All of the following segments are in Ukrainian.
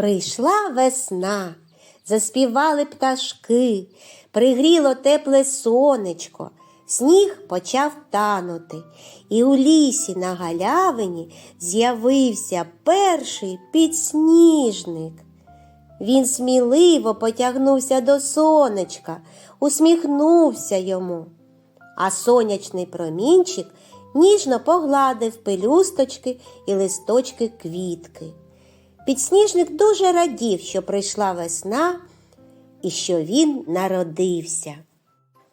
Прийшла весна, заспівали пташки, пригріло тепле сонечко, сніг почав танути, і у лісі на галявині з'явився перший підсніжник. Він сміливо потягнувся до сонечка, усміхнувся йому, а сонячний промінчик ніжно погладив пелюсточки і листочки квітки. Підсніжник дуже радів, що прийшла весна і що він народився.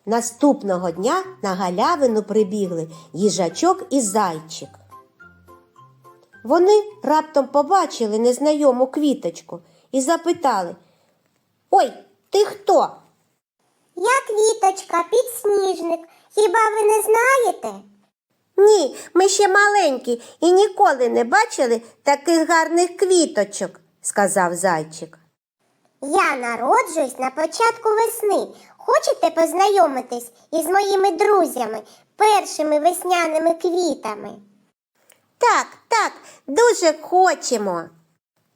Наступного дня на галявину прибігли їжачок і зайчик. Вони раптом побачили незнайому квіточку і запитали Ой, ти хто? Я квіточка, підсніжник. Хіба ви не знаєте? Ні, ми ще маленькі і ніколи не бачили таких гарних квіточок, сказав зайчик. Я народжуюсь на початку весни. Хочете познайомитись із моїми друзями, першими весняними квітами? Так, так, дуже хочемо.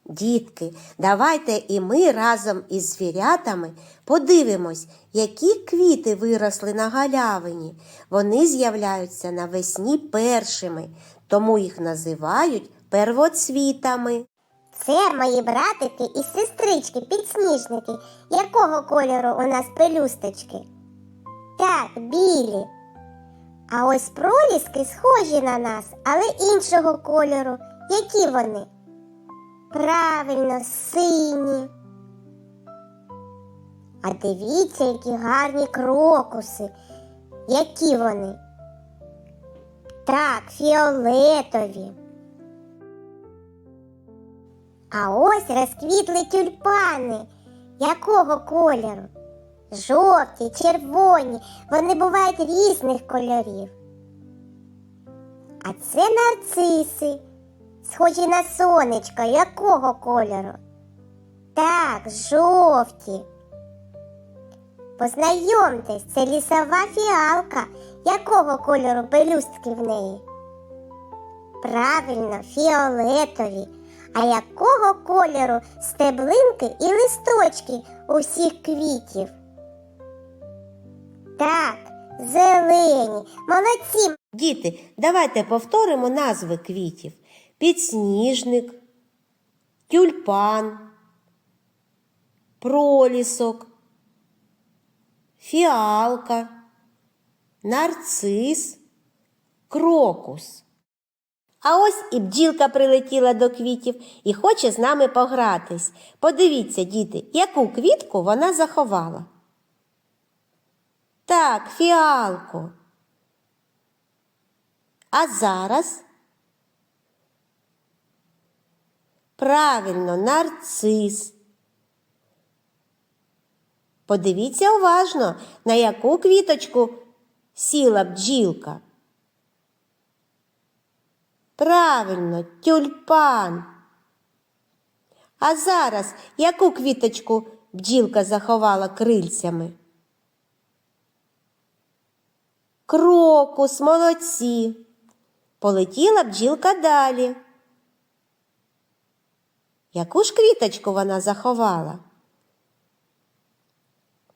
Дітки, давайте і ми разом із звірятами подивимось, які квіти виросли на галявині. Вони з'являються навесні першими, тому їх називають первоцвітами. Це мої братики і сестрички, підсніжники. Якого кольору у нас пелюсточки? Так, білі. А ось проліски схожі на нас, але іншого кольору. Які вони? Правильно, сині. А дивіться, які гарні крокуси. Які вони? Так, фіолетові. А ось розквітли тюльпани. Якого кольору? Жовті, червоні, вони бувають різних кольорів. А це нарциси, схожі на сонечко, якого кольору? Так, жовті. Познайомтесь, це лісова фіалка. Якого кольору пелюстки в неї? Правильно, фіолетові. А якого кольору стеблинки і листочки у всіх квітів? Так, зелені. Молодці. Діти, давайте повторимо назви квітів: підсніжник, тюльпан, пролісок, фіалка, нарцис, крокус. А ось і бджілка прилетіла до квітів і хоче з нами погратись. Подивіться, діти, яку квітку вона заховала. Так, фіалку. А зараз правильно нарцис. Подивіться уважно, на яку квіточку сіла бджілка. Правильно, тюльпан. А зараз яку квіточку бджілка заховала крильцями? Крокус, молодці. Полетіла бджілка далі. Яку ж квіточку вона заховала?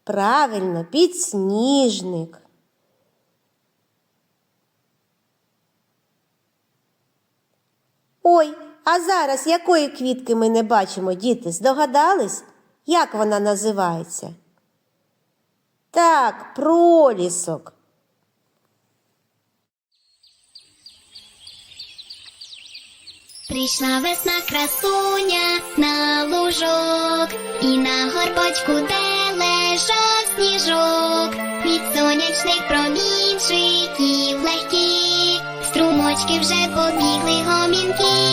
Правильно, підсніжник. Ой, а зараз якої квітки ми не бачимо, діти? Здогадались, як вона називається? Так, пролісок. Прийшла весна красуня на лужок, і на горбочку, де лежав сніжок, від сонячних промінчиків легкі, струмочки вже побігли гомінки,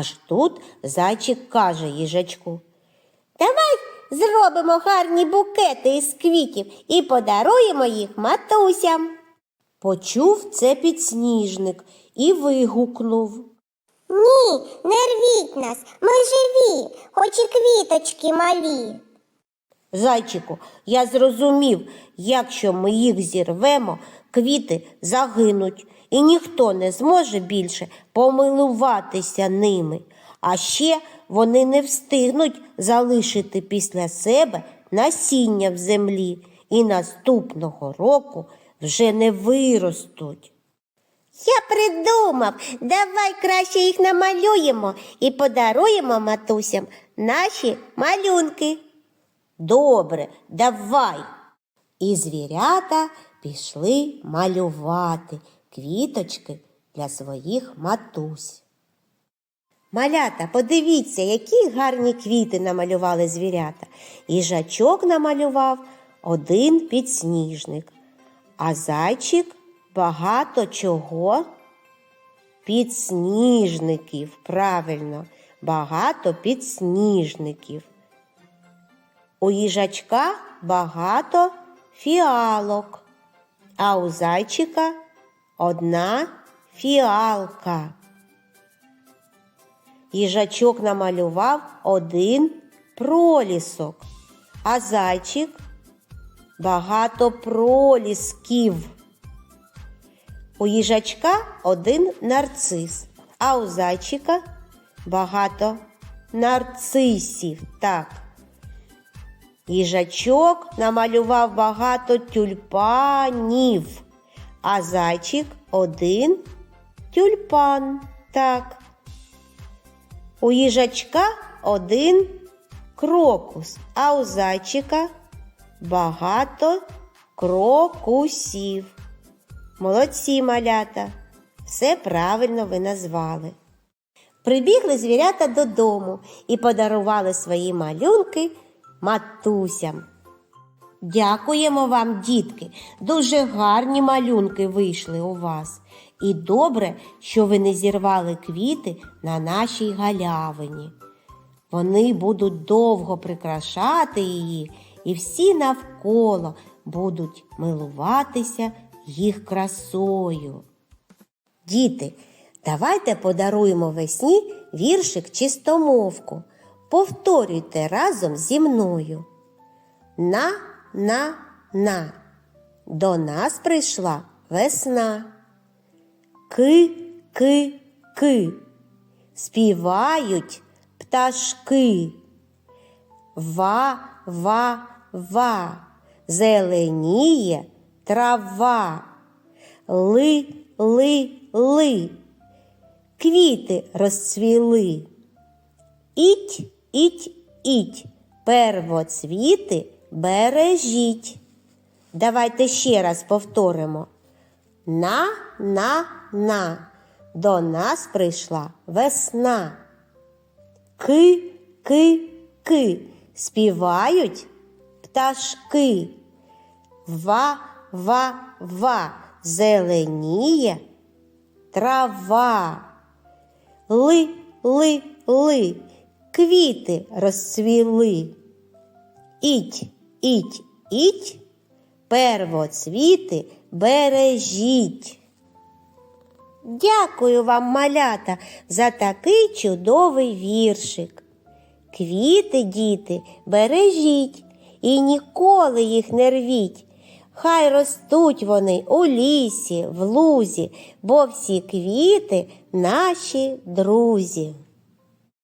Аж тут зайчик каже їжачку. Давай зробимо гарні букети із квітів і подаруємо їх матусям. Почув це підсніжник і вигукнув. Ні, не рвіть нас, ми живі, хоч і квіточки малі. Зайчику, я зрозумів, якщо ми їх зірвемо, квіти загинуть, і ніхто не зможе більше помилуватися ними. А ще вони не встигнуть залишити після себе насіння в землі і наступного року вже не виростуть. Я придумав, давай краще їх намалюємо і подаруємо матусям наші малюнки. Добре, давай. І звірята пішли малювати квіточки для своїх матусь. Малята, подивіться, які гарні квіти намалювали звірята. Їжачок намалював один підсніжник, а зайчик багато чого. Підсніжників, правильно, багато підсніжників. У їжачка багато фіалок, а у зайчика одна фіалка. Їжачок намалював один пролісок, а зайчик багато пролісків. У їжачка один нарцис, а у зайчика багато нарцисів. Так. Їжачок намалював багато тюльпанів, а зайчик один тюльпан. Так. У їжачка один крокус, а у зайчика багато крокусів. Молодці малята, все правильно ви назвали. Прибігли звірята додому і подарували свої малюнки матусям. Дякуємо вам, дітки, дуже гарні малюнки вийшли у вас. І добре, що ви не зірвали квіти на нашій галявині. Вони будуть довго прикрашати її, і всі навколо будуть милуватися їх красою. Діти, давайте подаруємо весні віршик чистомовку. Повторюйте разом зі мною. На, на, на. До нас прийшла весна. Ки, ки, ки. Співають пташки. Ва, ва, ва. Зеленіє трава. Ли, ли, ли. Квіти розцвіли. Іть, іть, іть, первоцвіти бережіть. Давайте ще раз повторимо. На, на, на. До нас прийшла весна. Ки, ки, ки. Співають пташки. Ва, ва, ва. Зеленіє трава. Ли, ли, ли. Квіти розцвіли. Іть, іть, іть, первоцвіти бережіть. Дякую вам, малята, за такий чудовий віршик. Квіти, діти, бережіть і ніколи їх не рвіть. Хай ростуть вони у лісі, в лузі, бо всі квіти наші друзі.